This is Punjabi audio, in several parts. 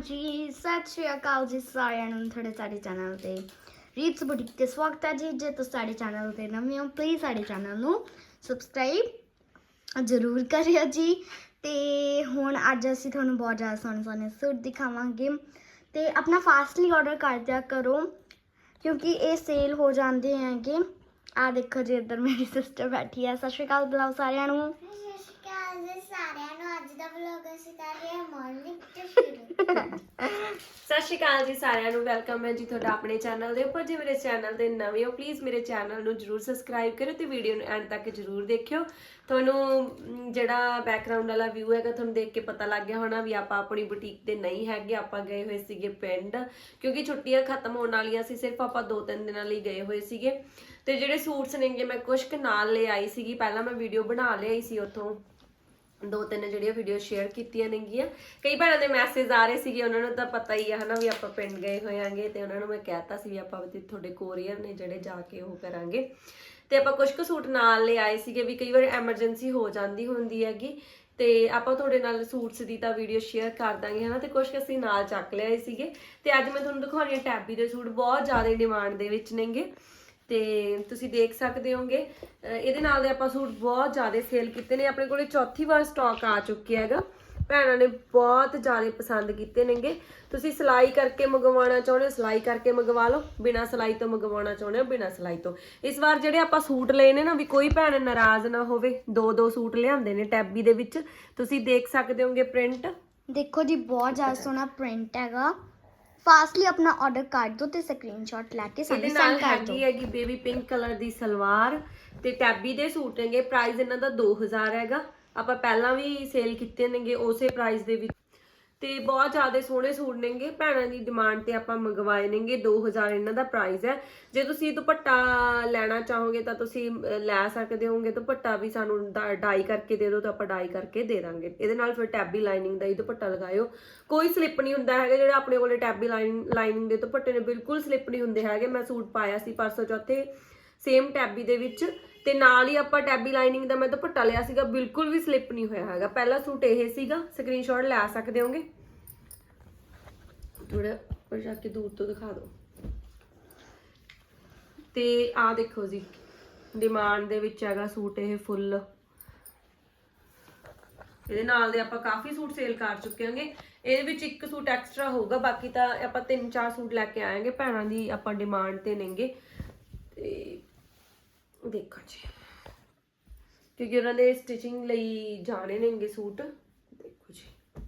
ਜੀ, ਸਤਿ ਸ਼੍ਰੀ ਅਕਾਲ ਜੀ ਸਾਰਿਆਂ ਨੂੰ, ਤੁਹਾਡੇ ਸਾਡੇ ਚੈਨਲ ਤੇ ਰੀਤਸ ਬੁਟੀਕ ਤੇ ਸਵਾਗਤ ਹੈ ਜੀ। ਜੇ ਤੁਸੀਂ ਸਾਡੇ ਚੈਨਲ ਤੇ ਨਵੇਂ ਹੋ ਪਲੀਜ਼ ਸਾਡੇ ਚੈਨਲ ਨੂੰ ਸਬਸਕ੍ਰਾਈਬ ਜ਼ਰੂਰ ਕਰਿਓ ਜੀ। ਤੇ ਹੁਣ ਅੱਜ ਅਸੀਂ ਤੁਹਾਨੂੰ ਬਹੁਤ ਜ਼ਿਆਦਾ ਸੋਹਣੇ ਸੋਹਣੇ ਸੂਟ ਦਿਖਾਵਾਂਗੇ। ਤੇ ਆਪਣਾ ਫਾਸਟਲੀ ਆਰਡਰ ਕਰ ਦਿਆ ਕਰੋ, ਕਿਉਂਕਿ ਇਹ ਸੇਲ ਹੋ ਜਾਂਦੇ ਹੈਗੇ। ਆ ਦੇਖੋ ਜੀ, ਇੱਧਰ ਮੇਰੀ ਸਿਸਟਰ ਬੈਠੀ ਹੈ ਸਤਿ ਸ਼੍ਰੀ ਅਕਾਲ ਬੁਲਾਓ ਸਾਰਿਆਂ ਨੂੰ। ਸਤਿ ਸ਼੍ਰੀ ਅਕਾਲ ਜੀ ਸਾਰਿਆਂ ਨੂੰ। ਅੱਜ ਦਾ ਵਲੌਗ ਅਸੀਂ ਕਰ ਰਹੇ ਹਾਂ ਮਾਰਨਿੰਗ ਤੋਂ ਸ਼ੁਰੂ ਸਤਿ ਸ਼੍ਰੀ ਅਕਾਲ ਜੀ ਸਾਰਿਆਂ ਨੂੰ ਵੈਲਕਮ ਹੈ ਜੀ ਤੁਹਾਡਾ ਆਪਣੇ ਚੈਨਲ ਦੇ ਉੱਪਰ। ਜੇ ਮੇਰੇ ਚੈਨਲ ਦੇ ਨਵੇਂ ਹੋ ਪਲੀਜ਼ ਮੇਰੇ ਚੈਨਲ ਨੂੰ ਜਰੂਰ ਸਬਸਕ੍ਰਾਈਬ ਕਰੋ ਤੇ ਵੀਡੀਓ ਨੂੰ ਐਂਡ ਤੱਕ ਜਰੂਰ ਦੇਖਿਓ। ਤੁਹਾਨੂੰ ਜਿਹੜਾ ਬੈਕਗ੍ਰਾਉਂਡ ਵਾਲਾ ਵਿਊ ਹੈਗਾ, ਤੁਹਾਨੂੰ ਦੇਖ ਕੇ ਪਤਾ ਲੱਗ ਗਿਆ ਹੋਣਾ ਵੀ ਆਪਾਂ ਆਪਣੀ ਬੁਟੀਕ ਤੇ ਨਹੀਂ ਹੈਗੇ, ਆਪਾਂ ਗਏ ਹੋਏ ਸੀਗੇ ਪਿੰਡ। ਕਿਉਂਕਿ ਛੁੱਟੀਆਂ ਖਤਮ ਹੋਣ ਵਾਲੀਆਂ ਸੀ, ਸਿਰਫ ਆਪਾਂ ਦੋ ਤਿੰਨ ਦਿਨਾਂ ਲਈ ਗਏ ਹੋਏ ਸੀਗੇ। ਤੇ ਜਿਹੜੇ ਸੂਟਸ ਨੇਗੇ, ਮੈਂ ਕੁਝ ਕੁ ਨਾਲ ਲੈ ਆਈ ਸੀਗੀ। ਪਹਿਲਾਂ ਮੈਂ ਵੀਡੀਓ ਬਣਾ ਲਈ ਸੀ ਉੱਥੋਂ। ਦੋ ਤਿੰਨ ਜਿਹੜੀਆਂ ਵੀਡੀਓ ਸ਼ੇਅਰ ਕੀਤੀਆਂ ਨੇਗੀਆਂ। ਕਈ ਭੈਣਾਂ ਦੇ ਮੈਸੇਜ ਆ ਰਹੇ ਸੀਗੇ, ਉਹਨਾਂ ਨੂੰ ਤਾਂ ਪਤਾ ਹੀ ਆ ਹਨਾ ਵੀ ਆਪਾਂ ਪਿੰਡ ਗਏ ਹੋਇਆਂਗੇ ਤੇ ਉਹਨਾਂ ਨੂੰ ਮੈਂ ਕਹਿਤਾ ਸੀ ਵੀ ਆਪਾਂ ਵੀ ਤੁਹਾਡੇ ਕੋਰੀਅਰ ਨੇ ਜਿਹੜੇ ਜਾ ਕੇ ਉਹ ਕਰਾਂਗੇ। ਤੇ ਆਪਾਂ ਕੁਝ ਕੁ ਸੂਟ ਨਾਲ ਲੈ ਆਏ ਸੀਗੇ ਵੀ ਕਈ ਵਾਰ ਐਮਰਜੈਂਸੀ ਹੋ ਜਾਂਦੀ ਹੁੰਦੀ ਹੈਗੀ ਤੇ ਆਪਾਂ ਤੁਹਾਡੇ ਨਾਲ ਸੂਟਸ ਦੀ ਤਾਂ ਵੀਡੀਓ ਸ਼ੇਅਰ ਕਰ ਦਾਂਗੇ ਹਨਾ ਤੇ ਕੁਝ ਕੁ ਅਸੀਂ ਨਾਲ ਚੱਕ ਲਿਆਏ ਸੀਗੇ। ਤੇ ਅੱਜ ਮੈਂ ਤੁਹਾਨੂੰ ਦਿਖਾਉਣੀ ਆ ਟੈਬੀ ਦੇ ਸੂਟ, ਬਹੁਤ ਜ਼ਿਆਦਾ ਡਿਮਾਂਡ ਦੇ ਵਿੱਚ ਨੇਗੇ। ਤੇ ਤੁਸੀਂ ਦੇਖ ਸਕਦੇ ਹੋਗੇ ਇਹਦੇ ਨਾਲ ਦੇ ਆਪਾਂ ਸੂਟ ਬਹੁਤ ਜ਼ਿਆਦਾ ਸੇਲ ਕੀਤੇ ਨੇ। ਆਪਣੇ ਕੋਲੇ ਚੌਥੀ ਵਾਰ ਸਟਾਕ ਆ ਚੁੱਕਿਆ ਹੈਗਾ। ਭੈਣਾਂ ਨੇ ਬਹੁਤ ਜ਼ਿਆਦਾ ਪਸੰਦ ਕੀਤੇ ਨੇਗੇ। ਤੁਸੀਂ ਸਿਲਾਈ ਕਰਕੇ ਮੰਗਵਾਉਣਾ ਚਾਹੁੰਦੇ ਹੋ, ਸਿਲਾਈ ਕਰਕੇ ਮੰਗਵਾ ਲਓ। ਬਿਨਾਂ ਸਿਲਾਈ ਤੋਂ ਮੰਗਵਾਉਣਾ ਚਾਹੁੰਦੇ ਹੋ, ਬਿਨਾਂ ਸਿਲਾਈ ਤੋਂ। ਇਸ ਵਾਰ ਜਿਹੜੇ ਆਪਾਂ ਸੂਟ ਲਏ ਨੇ ਨਾ, ਵੀ ਕੋਈ ਭੈਣ ਨਾਰਾਜ਼ ਨਾ ਹੋਵੇ, ਦੋ ਦੋ ਸੂਟ ਲਿਆਂਦੇ ਨੇ ਟੈਬੀ ਦੇ ਵਿੱਚ। ਤੁਸੀਂ ਦੇਖ ਸਕਦੇ ਹੋਗੇ ਪ੍ਰਿੰਟ ਦੇਖੋ ਜੀ, ਬਹੁਤ ਜ਼ਿਆਦਾ ਸੋਹਣਾ ਪ੍ਰਿੰਟ ਹੈਗਾ। ਫਾਸਟਲੀ ਆਪਣਾ ਆਰਡਰ ਕਰ ਦਿਓ ਤੇ ਸਕਰੀਨਸ਼ਾਟ ਲੈ ਕੇ ਇਹਦੇ ਸਾਨੂੰ ਨਾਲ ਸੈਂਡ ਕਰ ਦਿਓ ਹੈਗੀ ਹੈਗੀ ਬੇਬੀ ਪਿੰਕ ਕਲਰ ਦੀ ਸਲਵਾਰ ਤੇ ਟੈਬੀ ਦੇ ਸੂਟ ਹੈਗੇ ਪ੍ਰਾਈਸ ਇਹਨਾਂ ਦਾ 2000 ਹੈਗਾ ਆਪਾਂ ਪਹਿਲਾਂ ਵੀ ਸੇਲ ਕੀਤੇ ਨੇਗੇ ਉਸੇ ਪ੍ਰਾਈਸ ਦੇ ਵਿੱਚ। ਤੇ ਬਹੁਤ ਜ਼ਿਆਦਾ ਸੋਹਣੇ ਸੂਟ ਨੇਗੇ। ਭੈਣਾਂ ਦੀ ਡਿਮਾਂਡ ਤੇ ਆਪਾਂ ਮੰਗਵਾਏ ਨੇਗੇ 2000 ਇਹਨਾਂ ਦਾ ਪ੍ਰਾਈਸ ਹੈ। ਜੇ ਤੁਸੀਂ ਦੁਪੱਟਾ ਲੈਣਾ ਚਾਹੋਗੇ ਤਾਂ ਤੁਸੀਂ ਲੈ ਸਕਦੇ ਹੋਗੇ ਦੁਪੱਟਾ ਵੀ ਸਾਨੂੰ ਡਾਈ ਕਰਕੇ ਦੇ ਦਿਓ ਤਾਂ ਆਪਾਂ ਡਾਈ ਕਰਕੇ ਦੇ ਦਾਂਗੇ। ਇਹਦੇ ਨਾਲ ਫਿਰ ਟੈਬੀ ਲਾਈਨਿੰਗ ਦਾ ਹੀ ਦੁਪੱਟਾ ਲਗਾਇਓ। ਕੋਈ ਸਲਿੱਪ ਨਹੀਂ ਹੁੰਦਾ ਹੈਗਾ ਜਿਹੜਾ ਆਪਣੇ ਕੋਲੇ ਟੈਬੀ ਲਾਈਨਿੰਗ ਲਾਈਨਿੰਗ ਦੇ ਦੁਪੱਟੇ ਨੇ। ਬਿਲਕੁਲ ਸਲਿੱਪ ਨਹੀਂ ਹੁੰਦੇ ਹੈਗੇ। ਮੈਂ ਸੂਟ ਪਾਇਆ ਸੀ ਪਰਸੋਂ ਚੌਥੇ ਸੇਮ ਟੈਬੀ ਦੇ ਵਿੱਚ। ਤੇ ਨਾਲ ਹੀ ਆਪਾਂ ਟੈਬੀ ਲਾਈਨਿੰਗ ਦਾ ਮੈਂ ਦੁਪੱਟਾ ਲਿਆ ਸੀਗਾ, ਬਿਲਕੁਲ ਵੀ ਸਲਿੱਪ ਨਹੀਂ ਹੋਇਆ ਹੈਗਾ। ਪਹਿਲਾ ਸੂਟ ਇਹ ਸੀਗਾ ਸਕਰੀਨਸ਼ਾਟ ਲੈ ਸਕਦੇ ਹੋਗੇ? ਥੋੜਾ ਉੱਪਰ ਜਾ ਕੇ ਦੂਰ ਤੋਂ ਦਿਖਾ ਦਿਓ। ਤੇ ਆ ਦੇਖੋ ਜੀ ਡਿਮਾਂਡ ਦੇ ਵਿੱਚ ਹੈਗਾ ਸੂਟ ਇਹ ਫੁੱਲ ਇਹਦੇ ਨਾਲ ਦੇ ਆਪਾਂ ਕਾਫੀ ਸੂਟ ਸੇਲ ਕਰ ਚੁੱਕੇ ਹਾਂਗੇ। ਇਹਦੇ ਵਿੱਚ ਇੱਕ ਸੂਟ ਐਕਸਟਰਾ ਹੋਊਗਾ, ਬਾਕੀ ਤਾਂ ਆਪਾਂ ਤਿੰਨ ਚਾਰ ਸੂਟ ਲੈ ਕੇ ਆਏਗੇ, ਭੈਣਾਂ ਦੀ ਆਪਾਂ ਡਿਮਾਂਡ ਤੇ ਨੇਗੇ। ਤੇ ਦੇਖੋ ਜੀ। ਕਿਉਂਕਿ ਉਹਨਾਂ ਦੇ ਸਟਿਚਿੰਗ ਲਈ ਜਾਣੇ ਨੇਗੇ ਸੂਟ। ਦੇਖੋ ਜੀ।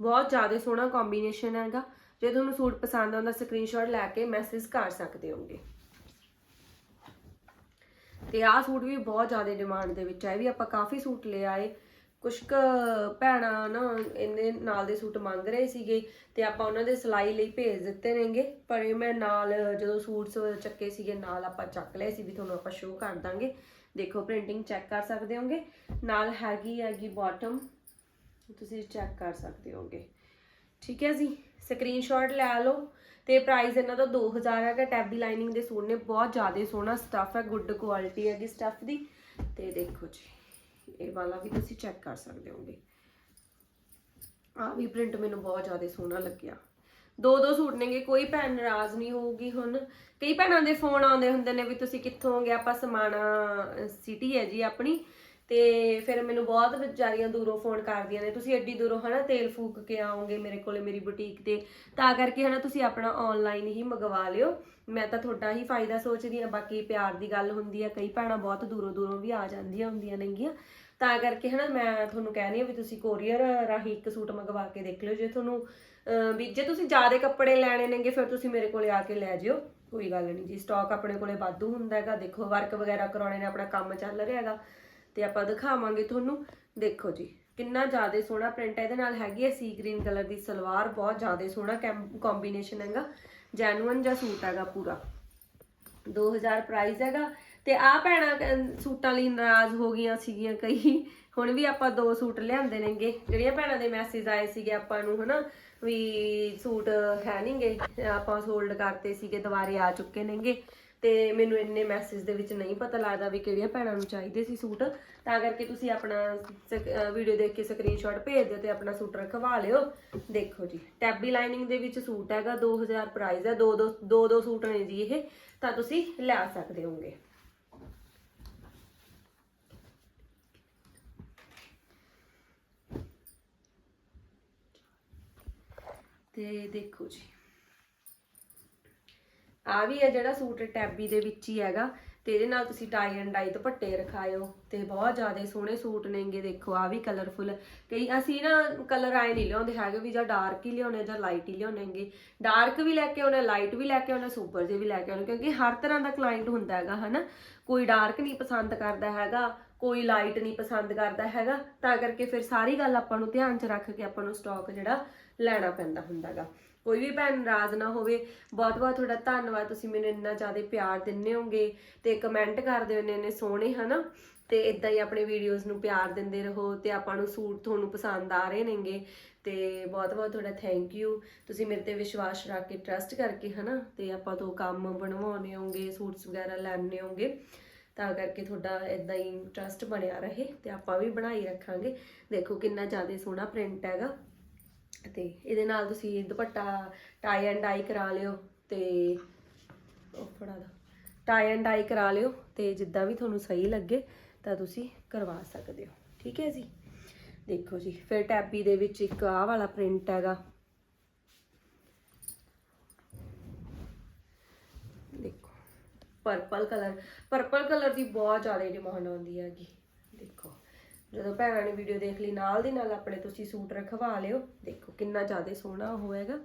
ਬਹੁਤ ਜ਼ਿਆਦਾ ਸੋਹਣਾ ਕੰਬੀਨੇਸ਼ਨ ਹੈਗਾ। ਜੇ ਤੁਹਾਨੂੰ ਸੂਟ ਪਸੰਦ ਆਉਂਦਾ ਸਕਰੀਨਸ਼ਾਟ ਲੈ ਕੇ ਮੈਸੇਜ ਕਰ ਸਕਦੇ ਹੋਗੇ ਤੇ ਆਹ ਸੂਟ ਵੀ ਬਹੁਤ ਜ਼ਿਆਦਾ ਡਿਮਾਂਡ ਦੇ ਵਿੱਚ ਹੈ ਵੀ ਆਪਾਂ ਕਾਫੀ ਸੂਟ ਲੈ ਆਏ। ਕੁਛ ਕੁ ਭੈਣਾਂ ਨਾ ਇਹਨੇ ਨਾਲ ਦੇ ਸੂਟ ਮੰਗ ਰਹੇ ਸੀਗੇ ਤੇ ਆਪਾਂ ਉਹਨਾਂ ਦੇ ਸਿਲਾਈ ਲਈ ਭੇਜ ਦਿੱਤੇ ਨੇਗੇ। ਪਰ ਇਹ ਮੈਂ ਨਾਲ, ਜਦੋਂ ਸੂਟਸ ਚੱਕੇ ਸੀਗੇ, ਨਾਲ ਆਪਾਂ ਚੱਕ ਲਏ ਸੀ ਵੀ ਤੁਹਾਨੂੰ ਆਪਾਂ ਸ਼ੋਅ ਕਰ ਦਾਂਗੇ। ਦੇਖੋ ਪ੍ਰਿੰਟਿੰਗ ਚੈੱਕ ਕਰ ਸਕਦੇ ਹੋਗੇ। ਨਾਲ ਹੈਗੀ ਹੈਗੀ ਬਾਟਮ ਤੁਸੀਂ ਚੈੱਕ ਕਰ ਸਕਦੇ ਹੋਗੇ। ਠੀਕ ਹੈ ਜੀ? ਸਕਰੀਨਸ਼ਾਟ ਲੈ ਲਓ। ਤੇ ਪ੍ਰਾਈਸ ਇਹਨਾਂ ਦਾ 2000 ਹੈਗਾ। ਟੈਬੀ ਲਾਈਨਿੰਗ ਦੇ ਸੂਟ ਨੇ। ਬਹੁਤ ਜ਼ਿਆਦਾ ਸੋਹਣਾ ਸਟੱਫ ਹੈ। ਗੁੱਡ ਕੁਆਲਿਟੀ ਹੈਗੀ ਸਟੱਫ ਦੀ। ਤੇ ਦੇਖੋ ਜੀ। ਇਹ ਵਾਲਾ ਵੀ ਤੁਸੀਂ ਚੈੱਕ ਕਰ ਸਕਦੇ ਹੋਗੇ। ਆ ਵੀ ਪ੍ਰਿੰਟ ਮੈਨੂੰ ਬਹੁਤ ਜ਼ਿਆਦਾ ਸੋਹਣਾ ਲੱਗਿਆ। ਦੋ ਦੋ ਸੂਟ ਨੇਗੇ, ਕੋਈ ਭੈਣ ਨਾਰਾਜ਼ ਨਹੀਂ ਹੋਊਗੀ ਹੁਣ। ਕਈ ਭੈਣਾਂ ਦੇ ਫੋਨ ਆਉਂਦੇ ਹੁੰਦੇ ਨੇ ਵੀ ਤੁਸੀਂ ਕਿੱਥੋਂ ਹੋ ਗਏ ਆਪਾਂ ਸਮਾਣਾ ਸਿਟੀ ਹੈ ਜੀ ਆਪਣੀ। ਤੇ ਫਿਰ ਮੈਨੂੰ ਬਹੁਤ ਵਿਚਾਰੀਆਂ ਦੂਰੋਂ ਫੋਨ ਕਰਦੀਆਂ ਨੇ। ਤੁਸੀਂ ਐਡੀ ਦੂਰੋਂ ਹਨਾ ਤੇਲ ਫੂਕ ਕੇ ਆਓਗੇ ਮੇਰੇ ਕੋਲੇ ਮੇਰੀ ਬੁਟੀਕ ਤੇ। ਤਾਂ ਕਰਕੇ ਹਨਾ ਤੁਸੀਂ ਆਪਣਾ ਆਨਲਾਈਨ ਹੀ ਮੰਗਵਾ ਲਿਓ। ਮੈਂ ਤਾਂ ਤੁਹਾਡਾ ਹੀ ਫਾਇਦਾ ਸੋਚਦੀ ਹਾਂ। ਬਾਕੀ ਪਿਆਰ ਦੀ ਗੱਲ ਹੁੰਦੀ ਹੈ ਕਈ ਭੈਣਾਂ ਬਹੁਤ ਦੂਰੋਂ ਦੂਰੋਂ ਵੀ ਆ ਜਾਂਦੀਆਂ ਹੁੰਦੀਆਂ ਨੇਗੀਆਂ। ਤਾਂ ਕਰਕੇ ਹਨਾ ਮੈਂ ਤੁਹਾਨੂੰ ਕਹਿ ਰਹੀ ਆ ਵੀ ਤੁਸੀਂ ਕੋਰੀਅਰ ਰਾਹੀਂ ਇੱਕ ਸੂਟ ਮੰਗਵਾ ਕੇ ਦੇਖ ਲਿਓ। ਜੇ ਤੁਹਾਨੂੰ ਵੀ ਜੇ ਤੁਸੀਂ ਜ਼ਿਆਦਾ ਕੱਪੜੇ ਲੈਣੇ ਨੇਗੇ, ਫਿਰ ਤੁਸੀਂ ਮੇਰੇ ਕੋਲੇ ਆ ਕੇ ਲੈ ਜਿਓ। ਕੋਈ ਗੱਲ ਨਹੀਂ ਜੀ ਸਟਾਕ ਆਪਣੇ ਕੋਲੇ ਵਾਧੂ ਹੁੰਦਾ ਹੈਗਾ। ਦੇਖੋ ਵਰਕ ਵਗੈਰਾ ਕਰਾਉਣੇ ਨੇ, ਆਪਣਾ ਕੰਮ ਚੱਲ ਰਿਹਾ ਹੈਗਾ। ਤੇ ਆਪਾਂ ਦਿਖਾਵਾਂਗੇ ਤੁਹਾਨੂੰ। ਦੇਖੋ ਜੀ, ਕਿੰਨਾ ਜ਼ਿਆਦਾ ਸੋਹਣਾ ਪ੍ਰਿੰਟ ਹੈ। ਇਹਦੇ ਨਾਲ ਹੈਗੀ ਹੈ ਸੀ ਗ੍ਰੀਨ ਕਲਰ ਦੀ ਸਲਵਾਰ, ਬਹੁਤ ਜ਼ਿਆਦਾ ਸੋਹਣਾ ਕੰਬੀਨੇਸ਼ਨ ਹੈਗਾ। ਜੈਨੂਅਨ ਜਿਹਾ ਸੂਟ ਹੈਗਾ ਪੂਰਾ। 2000 ਪ੍ਰਾਈਸ ਹੈਗਾ। ਤੇ ਆ ਭੈਣਾਂ ਸੂਟਾਂ ਲਈ ਨਾਰਾਜ਼ ਹੋ ਗਈਆਂ ਸੀਗੀਆਂ ਕਈ। ਹੁਣ ਵੀ ਆਪਾਂ ਦੋ ਸੂਟ ਲਿਆਂਦੇ ਨੇਗੇ। ਜਿਹੜੀਆਂ ਭੈਣਾਂ ਦੇ ਮੈਸੇਜ ਆਏ ਸੀਗੇ ਆਪਾਂ ਨੂੰ, ਹਨਾ, ਵੀ ਸੂਟ ਹੈ ਨਹੀਂਗੇ ਆਪਾਂ ਸੋਲਡ ਕਰਤੇ ਸੀਗੇ, ਦੁਬਾਰੇ ਆ ਚੁੱਕੇ ਨੇਗੇ। ਤੇ ਮੈਨੂੰ ਇੰਨੇ ਮੈਸੇਜ ਦੇ ਵਿੱਚ ਨਹੀਂ ਪਤਾ ਲੱਗਦਾ ਵੀ ਕਿਹੜੀਆਂ ਭੈਣਾਂ ਨੂੰ ਚਾਹੀਦੇ ਸੀ ਸੂਟ। ਤਾਂ ਕਰਕੇ ਤੁਸੀਂ ਆਪਣਾ ਵੀਡੀਓ ਦੇਖ ਕੇ ਸਕਰੀਨਸ਼ਾਟ ਭੇਜ ਦਿਓ ਤੇ ਆਪਣਾ ਸੂਟ ਰਖਵਾ ਲਿਓ। ਦੇਖੋ ਜੀ ਟੈਬੀ ਲਾਈਨਿੰਗ ਦੇ ਵਿੱਚ ਸੂਟ ਹੈਗਾ 2000 ਪ੍ਰਾਈਸ ਹੈ ਦੋ ਦੋ ਦੋ ਦੋ ਸੂਟ ਨੇ ਜੀ ਇਹ, ਤਾਂ ਤੁਸੀਂ ਲੈ ਸਕਦੇ ਹੋਗੇ ਤੇ ਦੇਖੋ ਜੀ ਆ ਵੀ ਹੈ ਜਿਹੜਾ ਸੂਟ ਟੈਬੀ ਦੇ ਵਿੱਚ ਹੀ ਹੈਗਾ ਤੇ ਇਹਦੇ ਨਾਲ ਤੁਸੀਂ ਟਾਈ ਐਂਡ ਡਾਈ ਦੁਪੱਟੇ ਰਖਾਇਓ ਤੇ ਬਹੁਤ ਜ਼ਿਆਦਾ ਸੋਹਣੇ ਸੂਟ ਨੇਗੇ ਦੇਖੋ, ਆ ਵੀ ਕਲਰਫੁਲ ਕਈ ਅਸੀਂ ਨਾ ਕਲਰ ਆਏ ਨਹੀਂ ਲਿਆਉਂਦੇ ਹੈਗੇ ਵੀ ਜਾਂ ਡਾਰਕ ਹੀ ਲਿਆਉਣੇ ਜਾਂ ਲਾਈਟ ਹੀ ਲਿਆਉਣੇਗੇ ਡਾਰਕ ਵੀ ਲੈ ਕੇ ਆਉਣੇ ਲਾਈਟ ਵੀ ਲੈ ਕੇ ਆਉਣੇ ਸੁਪਰ ਜੇ ਵੀ ਲੈ ਕੇ ਆਉਣੇ ਕਿਉਂਕਿ ਹਰ ਤਰ੍ਹਾਂ ਦਾ ਕਲਾਇੰਟ ਹੁੰਦਾ ਹੈਗਾ, ਹਨਾ? ਕੋਈ ਡਾਰਕ ਨਹੀਂ ਪਸੰਦ ਕਰਦਾ ਹੈਗਾ, ਕੋਈ ਲਾਈਟ ਨਹੀਂ ਪਸੰਦ ਕਰਦਾ ਹੈਗਾ, ਤਾਂ ਕਰਕੇ ਫਿਰ ਸਾਰੀ ਗੱਲ ਆਪਾਂ ਨੂੰ ਧਿਆਨ 'ਚ ਰੱਖ ਕੇ ਆਪਾਂ ਨੂੰ ਸਟਾਕ ਜਿਹੜਾ ਲੈਣਾ ਪੈਂਦਾ ਹੁੰਦਾਗਾ ਕੋਈ ਵੀ ਭੈਣ ਨਾਰਾਜ਼ ਨਾ ਹੋਵੇ, ਬਹੁਤ ਬਹੁਤ ਤੁਹਾਡਾ ਧੰਨਵਾਦ, ਤੁਸੀਂ ਮੈਨੂੰ ਇੰਨਾ ਜ਼ਿਆਦਾ ਪਿਆਰ ਦਿੰਦੇ ਹੋਗੇ ਤੇ ਕਮੈਂਟ ਕਰਦੇ ਹੋ ਇੰਨੇ ਇੰਨੇ ਸੋਹਣੇ, ਹਨਾ? ਤੇ ਇਦਾਂ ਹੀ ਆਪਣੇ ਵੀਡੀਓਜ਼ ਨੂੰ ਪਿਆਰ ਦਿੰਦੇ ਰਹੋ ਤੇ ਆਪਾਂ ਨੂੰ ਸੂਟ ਤੁਹਾਨੂੰ ਪਸੰਦ ਆ ਰਹੇ ਨੇਗੇ। ਤੇ ਬਹੁਤ ਬਹੁਤ ਤੁਹਾਡਾ ਥੈਂਕ ਯੂ ਤੁਸੀਂ ਮੇਰੇ ਤੇ ਵਿਸ਼ਵਾਸ ਰੱਖ ਕੇ ਟਰਸਟ ਕਰਕੇ, ਹਨਾ? ਤੇ ਆਪਾਂ ਤੋਂ ਕੰਮ ਬਣਵਾਉਣੇ ਹੋਗੇ, ਸੂਟਸ ਵਗੈਰਾ ਲੈਣੇ ਹੋਗੇ, ਤਾਂ ਕਰਕੇ ਤੁਹਾਡਾ ਇਦਾਂ ਹੀ ਟਰਸਟ ਬਣਿਆ ਰਹੇ ਤੇ ਆਪਾਂ ਵੀ ਬਣਾਈ ਰੱਖਾਂਗੇ। ਦੇਖੋ ਕਿੰਨਾ ਜ਼ਿਆਦਾ ਸੋਹਣਾ ਪ੍ਰਿੰਟ ਹੈਗਾ। ਤੇ ਇਹਦੇ ਨਾਲ ਤੁਸੀਂ ਦੁਪੱਟਾ ਟਾਈ ਐਂਡ ਡਾਈ ਕਰਾ ਲਿਓ ਤੇ ਉਹ ਫੜਾ ਦਾ। ਟਾਈ ਐਂਡ ਡਾਈ ਕਰਾ ਲਿਓ ਤੇ ਜਿੱਦਾਂ ਵੀ ਤੁਹਾਨੂੰ ਸਹੀ ਲੱਗੇ ਤਾਂ ਤੁਸੀਂ ਕਰਵਾ ਸਕਦੇ ਹੋ। ਠੀਕ ਹੈ ਜੀ? ਦੇਖੋ ਜੀ, ਫਿਰ ਟੈਬੀ ਦੇ ਵਿੱਚ ਇੱਕ ਆਹ ਵਾਲਾ ਪ੍ਰਿੰਟ ਹੈਗਾ। ਦੇਖੋ ਪਰਪਲ ਕਲਰ ਪਰਪਲ ਕਲਰ ਦੀ ਬਹੁਤ ਜ਼ਿਆਦਾ ਡਿਮਾਂਡ ਆਉਂਦੀ ਹੈਗੀ। ਜਦੋਂ ਭੈਣਾਂ ਨੇ ਵੀਡੀਓ ਦੇਖ ਲਈ, ਨਾਲ ਦੀ ਨਾਲ ਆਪਣੇ ਤੁਸੀਂ ਸੂਟ ਰਖਵਾ ਲਿਓ। ਦੇਖੋ ਕਿੰਨਾ ਜ਼ਿਆਦਾ ਸੋਹਣਾ ਉਹ ਹੈਗਾ।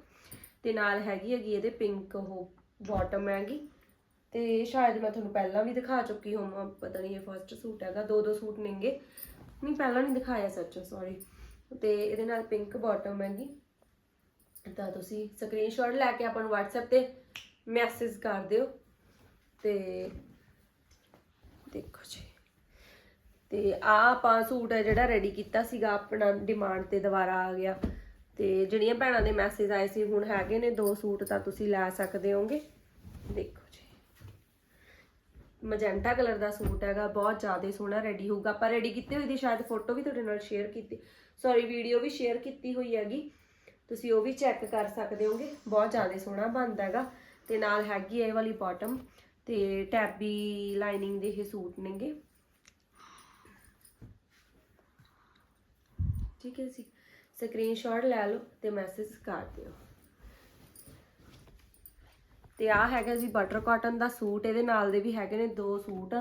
ਤੇ ਨਾਲ ਹੈਗੀ ਹੈਗੀ ਇਹਦੇ ਪਿੰਕ ਉਹ ਬਾਟਮ ਹੈਗੀ। ਤੇ ਸ਼ਾਇਦ ਮੈਂ ਤੁਹਾਨੂੰ ਪਹਿਲਾਂ ਵੀ ਦਿਖਾ ਚੁੱਕੀ ਹੋਵਾਂ, ਪਤਾ ਨਹੀਂ ਇਹ ਫਸਟ ਸੂਟ ਹੈਗਾ, ਦੋ ਦੋ ਸੂਟ ਨੇਗੇ। ਨਹੀਂ, ਪਹਿਲਾਂ ਨਹੀਂ ਦਿਖਾਇਆ ਸੱਚ ਸੌਰੀ ਤੇ ਇਹਦੇ ਨਾਲ ਪਿੰਕ ਬਾਟਮ ਹੈਗੀ। ਤਾਂ ਤੁਸੀਂ ਸਕਰੀਨਸ਼ਾਟ ਲੈ ਕੇ ਆਪਾਂ ਨੂੰ WhatsApp ਤੇ ਮੈਸੇਜ ਕਰ ਦਿਓ। ਤੇ ਦੇਖੋ ਜੀ। ਤੇ ਆ ਆਪਾਂ ਸੂਟ ਹੈ ਜਿਹੜਾ ਰੈਡੀ ਕੀਤਾ ਸੀਗਾ ਆਪਣਾ ਡਿਮਾਂਡ ਤੇ ਦੁਬਾਰਾ ਆ ਗਿਆ। ਤੇ ਜਿਹੜੀਆਂ ਭੈਣਾਂ ਦੇ ਮੈਸੇਜ ਆਏ ਸੀ, ਹੁਣ ਹੈਗੇ ਨੇ ਦੋ ਸੂਟ ਤਾਂ ਤੁਸੀਂ ਲੈ ਸਕਦੇ ਹੋਗੇ। ਦੇਖੋ ਜੀ। ਮਜੈਂਟਾ ਕਲਰ ਦਾ ਸੂਟ ਹੈਗਾ, ਬਹੁਤ ਜ਼ਿਆਦਾ ਸੋਹਣਾ ਰੈਡੀ ਹੋਊਗਾ। ਆਪਾਂ ਰੈਡੀ ਕੀਤੇ ਹੋਏ ਦੀ ਸ਼ਾਇਦ ਫੋਟੋ ਵੀ ਤੁਹਾਡੇ ਨਾਲ ਸ਼ੇਅਰ ਕੀਤੀ। ਸੌਰੀ ਵੀਡੀਓ ਵੀ ਸ਼ੇਅਰ ਕੀਤੀ ਹੋਈ ਹੈਗੀ। ਤੁਸੀਂ ਉਹ ਵੀ ਚੈੱਕ ਕਰ ਸਕਦੇ ਹੋਗੇ। ਬਹੁਤ ਜ਼ਿਆਦਾ ਸੋਹਣਾ ਬਣਦਾ ਹੈਗਾ। ਤੇ ਨਾਲ ਹੈਗੀ ਇਹ ਵਾਲੀ ਬਾਟਮ ਤੇ ਟੈਬੀ ਲਾਈਨਿੰਗ ਦੇ ਇਹ ਸੂਟ ਨੇਗੇ। ਠੀਕ ਹੈ ਜੀ। ਸਕਰੀਨਸ਼ਾਟ ਲੈ ਲਓ ਤੇ ਮੈਸੇਜ ਕਰ ਦਿਓ। ਤੇ ਆ ਹੈਗਾ ਜੀ ਬਟਰ ਕਾਟਨ ਦਾ ਸੂਟ, ਇਹਦੇ ਨਾਲ ਦੇ ਵੀ ਹੈਗੇ ਨੇ ਦੋ ਸੂਟ।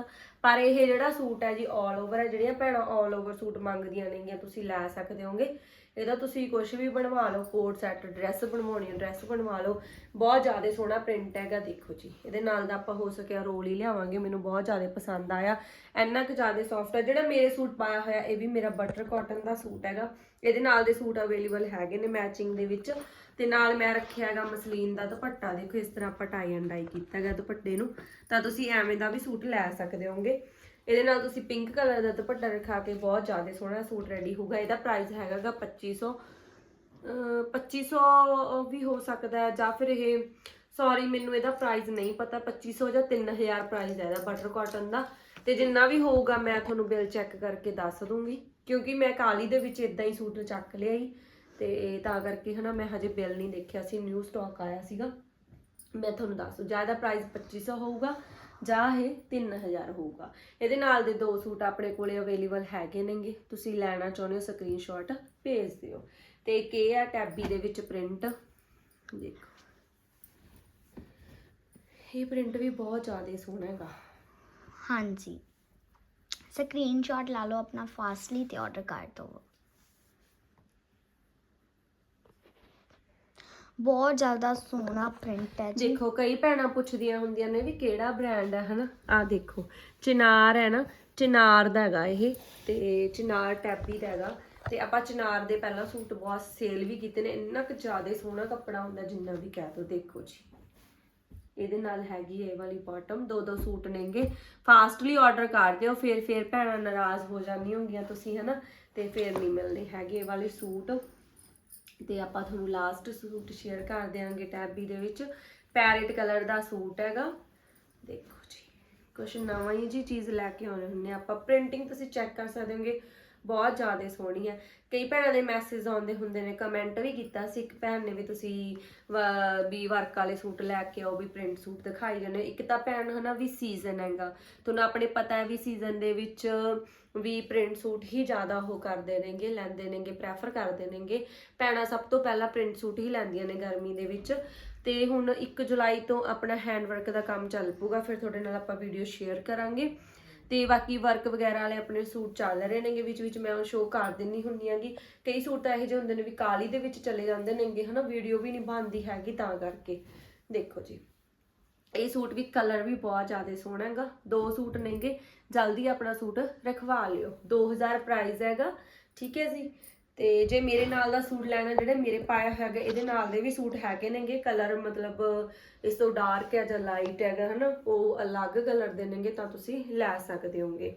ਪਰ ਇਹ ਜਿਹੜਾ ਸੂਟ ਹੈ ਜੀ 올 ਓਵਰ ਹੈ, ਜਿਹੜੀਆਂ ਭੈਣਾਂ 올 ਓਵਰ ਸੂਟ ਮੰਗਦੀਆਂ ਨੇਗੀਆਂ, ਤੁਸੀਂ ਲੈ ਸਕਦੇ ਹੋਗੇ। ਇਹਦਾ ਤੁਸੀਂ ਕੁਝ ਵੀ ਬਣਵਾ ਲਓ ਕੋਟ ਸੈੱਟ ਡਰੈਸ ਬਣਵਾਉਣੀ ਹੈ ਡਰੈਸ ਬਣਵਾ ਲਓ। ਬਹੁਤ ਜ਼ਿਆਦਾ ਸੋਹਣਾ ਪ੍ਰਿੰਟ ਹੈਗਾ, ਦੇਖੋ ਜੀ। ਇਹਦੇ ਨਾਲ ਦਾ ਆਪਾਂ ਹੋ ਸਕਿਆ ਰੋਲ ਹੀ ਲਿਆਵਾਂਗੇ, ਮੈਨੂੰ ਬਹੁਤ ਜ਼ਿਆਦਾ ਪਸੰਦ ਆਇਆ। ਇੰਨਾ ਕੁ ਜ਼ਿਆਦਾ ਸੌਫਟ ਹੈ ਜਿਹੜਾ ਮੇਰੇ ਸੂਟ ਪਾਇਆ ਹੋਇਆ, ਇਹ ਵੀ ਮੇਰਾ ਬਟਰ ਕਾਟਨ ਦਾ ਸੂਟ ਹੈਗਾ। ਇਹਦੇ ਨਾਲ ਦੇ ਸੂਟ ਅਵੇਲੇਬਲ ਹੈਗੇ ਨੇ ਮੈਚਿੰਗ ਦੇ ਵਿੱਚ। ਤੇ ਨਾਲ ਮੈਂ ਰੱਖਿਆ ਹੈਗਾ ਮਸਲੀਨ ਦਾ ਦੁਪੱਟਾ। ਦੇਖੋ, ਇਸ ਤਰ੍ਹਾਂ ਆਪਾਂ ਟਾਈ ਐਂਡ ਡਾਈ ਕੀਤਾ ਹੈਗਾ ਦੁਪੱਟੇ ਨੂੰ। ਤਾਂ ਤੁਸੀਂ ਐਵੇਂ ਦਾ ਵੀ ਸੂਟ ਲੈ ਸਕਦੇ ਹੋਗੇ ਇਹਦੇ ਨਾਲ ਤੁਸੀਂ ਪਿੰਕ ਕਲਰ ਦਾ ਦੁਪੱਟਾ ਰਖਾ ਕੇ ਬਹੁਤ ਜ਼ਿਆਦਾ ਸੋਹਣਾ ਸੂਟ ਰੈਡੀ ਹੋਊਗਾ। ਇਹਦਾ ਪ੍ਰਾਈਸ ਹੈਗਾਗਾ 2500 ਅਹ 2500 ਵੀ ਹੋ ਸਕਦਾ ਹੈ ਜਾਂ ਫਿਰ ਇਹ ਸੌਰੀ ਮੈਨੂੰ ਇਹਦਾ ਪ੍ਰਾਈਸ ਨਹੀਂ ਪਤਾ 2500 ਜਾਂ 3000 ਪ੍ਰਾਈਸ ਹੈ ਇਹਦਾ ਬਟਰ ਕਾਟਨ ਦਾ। ਤੇ ਜਿੰਨਾ ਵੀ ਹੋਊਗਾ ਮੈਂ ਤੁਹਾਨੂੰ ਬਿੱਲ ਚੈੱਕ ਕਰਕੇ ਦੱਸ ਦੂੰਗੀ, ਕਿਉਂਕਿ ਮੈਂ ਕਾਲੀ ਦੇ ਵਿੱਚ ਇਦਾਂ ਹੀ ਸੂਟ ਚੱਕ ਲਿਆ ਹੀ ਤੇ ਤਾਂ ਕਰਕੇ ਹਨਾ ਮੈਂ ਹਜੇ ਬਿੱਲ ਨਹੀਂ ਦੇਖਿਆ ਸੀ ਨਿਊ ਸਟਾਕ ਆਇਆ ਸੀਗਾ। ਮੈਂ ਤੁਹਾਨੂੰ ਦੱਸ ਦੂੰ ਜ਼ਿਆਦਾ ਪ੍ਰਾਈਸ 2500 ਹੋਊਗਾ ਜਾਂ ਇਹ 3000 ਹੋਊਗਾ। ਇਹਦੇ ਨਾਲ ਦੇ ਦੋ ਸੂਟ ਆਪਣੇ ਕੋਲੇ ਅਵੇਲੇਬਲ ਹੈਗੇ ਨੇਗੇ। ਤੁਸੀਂ ਲੈਣਾ ਚਾਹੁੰਦੇ ਹੋ ਸਕਰੀਨਸ਼ਾਟ ਭੇਜ ਦਿਓ। ਤੇ ਇੱਕ ਇਹ ਆ, ਟੈਬੀ ਦੇ ਵਿੱਚ ਪ੍ਰਿੰਟ ਦੇਖੋ। ਇਹ ਪ੍ਰਿੰਟ ਵੀ ਬਹੁਤ ਜ਼ਿਆਦਾ ਸੋਹਣਾ ਹੈਗਾ। ਹਾਂਜੀ। ਸਕਰੀਨਸ਼ਾਟ ਲਾ ਲਓ ਆਪਣਾ ਫਾਸਟਲੀ ਤੇ ਆਰਡਰ ਕਰ ਦਿਓ। ਬਹੁਤ ਜ਼ਿਆਦਾ ਸੋਹਣਾ ਪ੍ਰਿੰਟ ਹੈ ਜੀ। ਦੇਖੋ, ਕਈ ਭੈਣਾਂ ਪੁੱਛਦੀਆਂ ਹੁੰਦੀਆਂ ਨੇ ਵੀ ਕਿਹੜਾ ਬ੍ਰਾਂਡ ਹੈ, ਹਨਾ? ਆ ਦੇਖੋ, ਚਿਨਾਰ ਹੈ ਨਾ, ਚਿਨਾਰ ਦਾ ਹੈਗਾ ਇਹ, ਤੇ ਚਿਨਾਰ ਟੈਪੀ ਦਾ ਹੈਗਾ। ਤੇ ਆਪਾਂ ਚਨਾਰ ਦੇ ਪਹਿਲਾਂ ਸੂਟ ਬਹੁਤ ਸੇਲ ਵੀ ਕੀਤੇ ਨੇ, ਇੰਨਾ ਕੁ ਜ਼ਿਆਦਾ ਸੋਹਣਾ ਕੱਪੜਾ ਹੁੰਦਾ ਜਿੰਨਾ ਵੀ ਕਹਿ ਦੋ, ਦੇਖੋ ਜੀ। ਇਹਦੇ ਨਾਲ ਹੈਗੀ ਇਹ ਵਾਲੀ ਬਾਟਮ ਦੋ ਦੋ ਸੂਟ ਨੇਗੇ। ਫਾਸਟਲੀ ਆਰਡਰ ਕਰ ਦਿਓ, ਫਿਰ ਫਿਰ ਭੈਣਾਂ ਨਾਰਾਜ਼ ਹੋ ਜਾਂਦੀਆਂ ਹੋਗੀਆਂ ਤੁਸੀਂ, ਹਨਾ? ਤੇ ਫਿਰ ਨਹੀਂ ਮਿਲਦੇ ਹੈਗੇ ਇਹ ਵਾਲੇ ਸੂਟ। ਤੇ ਆਪਾਂ ਤੁਹਾਨੂੰ ਲਾਸਟ ਸੂਟ ਸ਼ੇਅਰ ਕਰ ਦਿਆਂਗੇ ਟੈਬੀ ਦੇ ਵਿੱਚ। ਪੈਰਟ ਕਲਰ ਦਾ ਸੂਟ ਹੈਗਾ। ਦੇਖੋ ਜੀ, ਕੁਛ ਨਵਾਂ ਹੀ ਜੀ ਚੀਜ਼ ਲੈ ਕੇ ਆਉਣੇ ਹੁੰਨੇ ਆ। ਆਪਾਂ ਪ੍ਰਿੰਟਿੰਗ ਤੁਸੀਂ ਚੈੱਕ ਕਰ ਸਕਦੇ ਹੋਗੇ। ਬਹੁਤ ਜ਼ਿਆਦਾ ਸੋਹਣੀ ਹੈ ਕਈ ਭੈਣਾਂ ਦੇ ਮੈਸੇਜ ਆਉਂਦੇ ਹੁੰਦੇ ਨੇ ਕਮੈਂਟ ਵੀ ਕੀਤਾ ਸੀ। ਇੱਕ ਭੈਣ ਨੇ ਵੀ ਤੁਸੀਂ ਵ- ਵੀ ਵਰਕ ਵਾਲੇ ਸੂਟ ਲੈ ਕੇ ਆਓ, ਵੀ ਪ੍ਰਿੰਟ ਸੂਟ ਦਿਖਾਈ ਜਾਂਦੇ ਇੱਕ ਤਾਂ ਭੈਣ ਹਨਾ, ਵੀ ਸੀਜ਼ਨ ਹੈਗਾ। ਤੁਹਾਨੂੰ ਆਪਣੇ ਪਤਾ ਹੈ ਵੀ ਸੀਜ਼ਨ ਦੇ ਵਿੱਚ ਵੀ ਪ੍ਰਿੰਟ ਸੂਟ ਹੀ ਜ਼ਿਆਦਾ ਉਹ ਕਰਦੇ ਨੇਗੇ, ਲੈਂਦੇ ਨੇਗੇ ਪ੍ਰੈਫਰ ਕਰਦੇ ਨੇਗੇ। ਭੈਣਾਂ ਸਭ ਤੋਂ ਪਹਿਲਾਂ ਪ੍ਰਿੰਟ ਸੂਟ ਹੀ ਲੈਂਦੀਆਂ ਨੇ ਗਰਮੀ ਦੇ ਵਿੱਚ। ਤੇ ਹੁਣ 1 ਜੁਲਾਈ ਤੋਂ ਆਪਣਾ ਹੈਂਡ ਵਰਕ ਦਾ ਕੰਮ ਚੱਲ ਪੂਗਾ ਫਿਰ ਤੁਹਾਡੇ ਨਾਲ ਆਪਾਂ ਵੀਡੀਓ ਸ਼ੇਅਰ ਕਰਾਂਗੇ। ਤੇ ਬਾਕੀ ਵਰਕ ਵਗੈਰਾ ਵਾਲੇ ਆਪਣੇ ਸੂਟ ਚੱਲ ਰਹੇ ਨੇਗੇ, ਵਿੱਚ ਵਿੱਚ ਮੈਂ ਉਹ ਸ਼ੋਅ ਕਰ ਦਿੰਨੀ ਹੁੰਨੀ ਆਂਗੀ ਕਈ ਸੂਟ ਤਾਂ ਇਹੋ ਜਿਹੇ ਹੁੰਦੇ ਨੇ ਵੀ ਕਾਲੀ ਦੇ ਵਿੱਚ ਚਲੇ ਜਾਂਦੇ ਨੇਗੇ, ਹਨਾ ਵੀਡੀਓ ਵੀ ਨਹੀਂ ਬਣਦੀ ਹੈਗੀ ਤਾਂ ਕਰਕੇ। ਦੇਖੋ ਜੀ, ਇਹ ਸੂਟ ਵੀ ਕਲਰ ਵੀ ਬਹੁਤ ਜ਼ਿਆਦਾ ਸੋਹਣਾ ਹੈਗਾ, ਦੋ ਸੂਟ ਨੇਗੇ, ਜਲਦੀ ਆਪਣਾ ਸੂਟ ਰਖਵਾ ਲਿਓ। 2000 ਪ੍ਰਾਈਸ ਹੈਗਾ, ਠੀਕ ਹੈ ਜੀ? ਤੇ ਜੇ ਮੇਰੇ ਨਾਲ ਦਾ ਸੂਟ ਲੈਣਾ ਜਿਹੜੇ ਮੇਰੇ ਪਾਇਆ ਹੈਗਾ, ਇਹਦੇ ਨਾਲ ਦੇ ਵੀ ਸੂਟ ਹੈਗੇ ਨੇਗੇ। ਕਲਰ ਮਤਲਬ ਇਸ ਤੋਂ ਡਾਰਕ ਹੈ ਜਾਂ ਲਾਈਟ ਹੈਗਾ, ਹਨਾ? ਉਹ ਅਲੱਗ ਕਲਰ ਦੇ ਨੇਗੇ ਤਾਂ ਤੁਸੀਂ ਲੈ ਸਕਦੇ ਹੋਗੇ।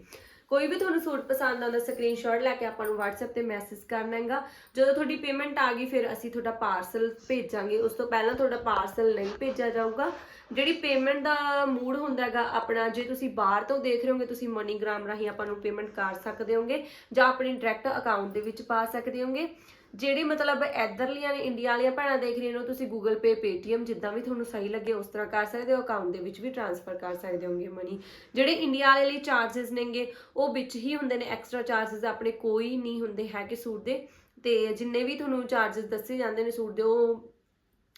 ਕੋਈ ਵੀ ਤੁਹਾਨੂੰ ਸੂਟ ਪਸੰਦ ਆਉਂਦਾ ਸਕਰੀਨਸ਼ਾਟ ਲੈ ਕੇ ਆਪਾਂ ਨੂੰ WhatsApp ਤੇ ਮੈਸੇਜ ਕਰਨਾ ਹੈਗਾ। ਜਦੋਂ ਤੁਹਾਡੀ ਪੇਮੈਂਟ ਆ ਗਈ, ਫਿਰ ਅਸੀਂ ਤੁਹਾਡਾ ਪਾਰਸਲ ਭੇਜਾਂਗੇ। ਉਸ ਤੋਂ ਪਹਿਲਾਂ ਤੁਹਾਡਾ ਪਾਰਸਲ ਨਹੀਂ ਭੇਜਿਆ ਜਾਊਗਾ। ਜਿਹੜੀ ਪੇਮੈਂਟ ਦਾ ਮੂਡ ਹੁੰਦਾ ਹੈਗਾ, ਆਪਣਾ ਜੇ ਤੁਸੀਂ ਬਾਹਰ ਤੋਂ ਦੇਖ ਰਹੇ ਹੋਗੇ, ਤੁਸੀਂ ਮਨੀਗ੍ਰਾਮ ਰਾਹੀਂ ਆਪਾਂ ਨੂੰ ਪੇਮੈਂਟ ਕਰ ਸਕਦੇ ਹੋਗੇ ਜਾਂ ਆਪਣੀ ਡਾਇਰੈਕਟ ਅਕਾਊਂਟ ਦੇ ਵਿੱਚ ਪਾ ਸਕਦੇ ਹੋਗੇ। ਜਿਹੜੀ ਮਤਲਬ ਇਧਰਲੀਆਂ ਨੇ, ਇੰਡੀਆ ਵਾਲੀਆਂ ਭੈਣਾਂ ਦੇਖ ਰਹੀਆਂ ਨੇ ਤੁਸੀਂ Google Pay, Paytm ਜਿੱਦਾਂ ਵੀ ਤੁਹਾਨੂੰ ਸਹੀ ਲੱਗੇ, ਉਸ ਤਰ੍ਹਾਂ ਕਰ ਸਕਦੇ ਹੋ ਅਕਾਊਂਟ ਦੇ ਵਿੱਚ ਵੀ ਟ੍ਰਾਂਸਫਰ ਕਰ ਸਕਦੇ ਹੋਗੇ ਮਨੀ ਜਿਹੜੇ ਇੰਡੀਆ ਵਾਲੇ ਲਈ ਚਾਰजेस ਨੇਗੇ, ਉਹ ਵਿੱਚ ਹੀ ਹੁੰਦੇ ਨੇ ਐਕਸਟਰਾ ਚਾਰजेस ਆਪਣੇ ਕੋਈ ਨਹੀਂ ਹੁੰਦੇ, ਹੈਗੇ ਕਿ ਸੂਟ ਦੇ। ਤੇ ਜਿੰਨੇ ਵੀ ਤੁਹਾਨੂੰ ਚਾਰजेस ਦੱਸੇ ਜਾਂਦੇ ਨੇ ਸੂਟ ਦੇ, ਉਹ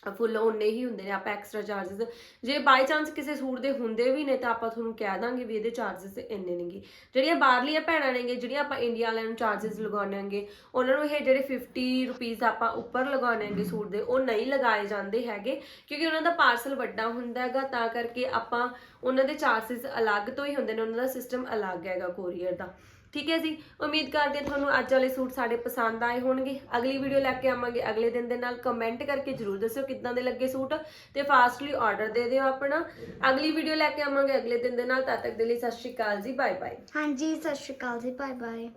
ਫੁੱਲ ਉਹਨੇ ਹੀ ਹੁੰਦੇ ਨੇ, ਆਪਾਂ ਐਕਸਟਰਾ ਚਾਰजेस ਜੇ ਬਾਈ ਚਾਂਸ ਕਿਸੇ ਸੂਟ ਦੇ ਹੁੰਦੇ ਵੀ ਨੇ, ਤਾਂ ਆਪਾਂ ਤੁਹਾਨੂੰ ਕਹਿ ਦਾਂਗੇ ਵੀ ਇਹਦੇ ਚਾਰजेस ਇੰਨੇ ਨੇਗੇ। ਜਿਹੜੀਆਂ ਬਾਹਰਲੀਆਂ ਭੈਣਾਂ ਨੇਗੇ ਜਿਹੜੀਆਂ ਆਪਾਂ ਇੰਡੀਆ ਵਾਲਿਆਂ ਨੂੰ ਚਾਰजेस ਲਗਾਉਣਾਂਗੇ ਉਹਨਾਂ ਨੂੰ ਇਹ ਜਿਹੜੇ 50 ਰੁਪਏ ਆਪਾਂ ਉੱਪਰ ਲਗਾਉਣੇ ਲਗਾਉਣਾਂਗੇ ਸੂਟ ਦੇ, ਉਹ ਨਹੀਂ ਲਗਾਏ ਜਾਂਦੇ ਹੈਗੇ, ਕਿਉਂਕਿ ਉਹਨਾਂ ਦਾ ਪਾਰਸਲ ਵੱਡਾ ਹੁੰਦਾ ਹੈਗਾ, ਤਾਂ ਕਰਕੇ ਆਪਾਂ ਉਹਨਾਂ ਦੇ ਚਾਰजेस ਅਲੱਗ ਤੋਂ ਹੀ ਹੁੰਦੇ ਨੇ, ਉਹਨਾਂ ਦਾ ਸਿਸਟਮ ਅਲੱਗ ਹੈਗਾ ਕੋਰੀਅਰ ਦਾ। ਠੀਕ ਹੈ ਜੀ? ਉਮੀਦ ਕਰਦੇ ਹਾਂ ਤੁਹਾਨੂੰ ਅੱਜ ਵਾਲੇ ਸੂਟ ਸਾਡੇ ਪਸੰਦ ਆਏ ਹੋਣਗੇ। ਅਗਲੀ ਵੀਡੀਓ ਲੈ ਕੇ ਆਵਾਂਗੇ। ਅਗਲੇ ਦਿਨ ਦੇ ਨਾਲ ਕਮੈਂਟ ਕਰਕੇ ਜਰੂਰ ਦੱਸਿਓ ਕਿੱਦਾਂ ਦੇ ਲੱਗੇ ਸੂਟ ਤੇ ਫਾਸਟਲੀ ਆਰਡਰ ਦੇ ਦਿਓ ਆਪਣਾ। ਅਗਲੀ ਵੀਡੀਓ ਲੈ ਕੇ ਆਵਾਂਗੇ। ਅਗਲੇ ਦਿਨ ਦੇ ਨਾਲ ਤਦ ਤੱਕ ਦੇ ਲਈ ਸਤਿ ਸ਼੍ਰੀ ਅਕਾਲ ਜੀ। ਬਾਏ ਬਾਏ ਹਾਂਜੀ, ਸਤਿ ਸ਼੍ਰੀ ਅਕਾਲ ਜੀ। Bye bye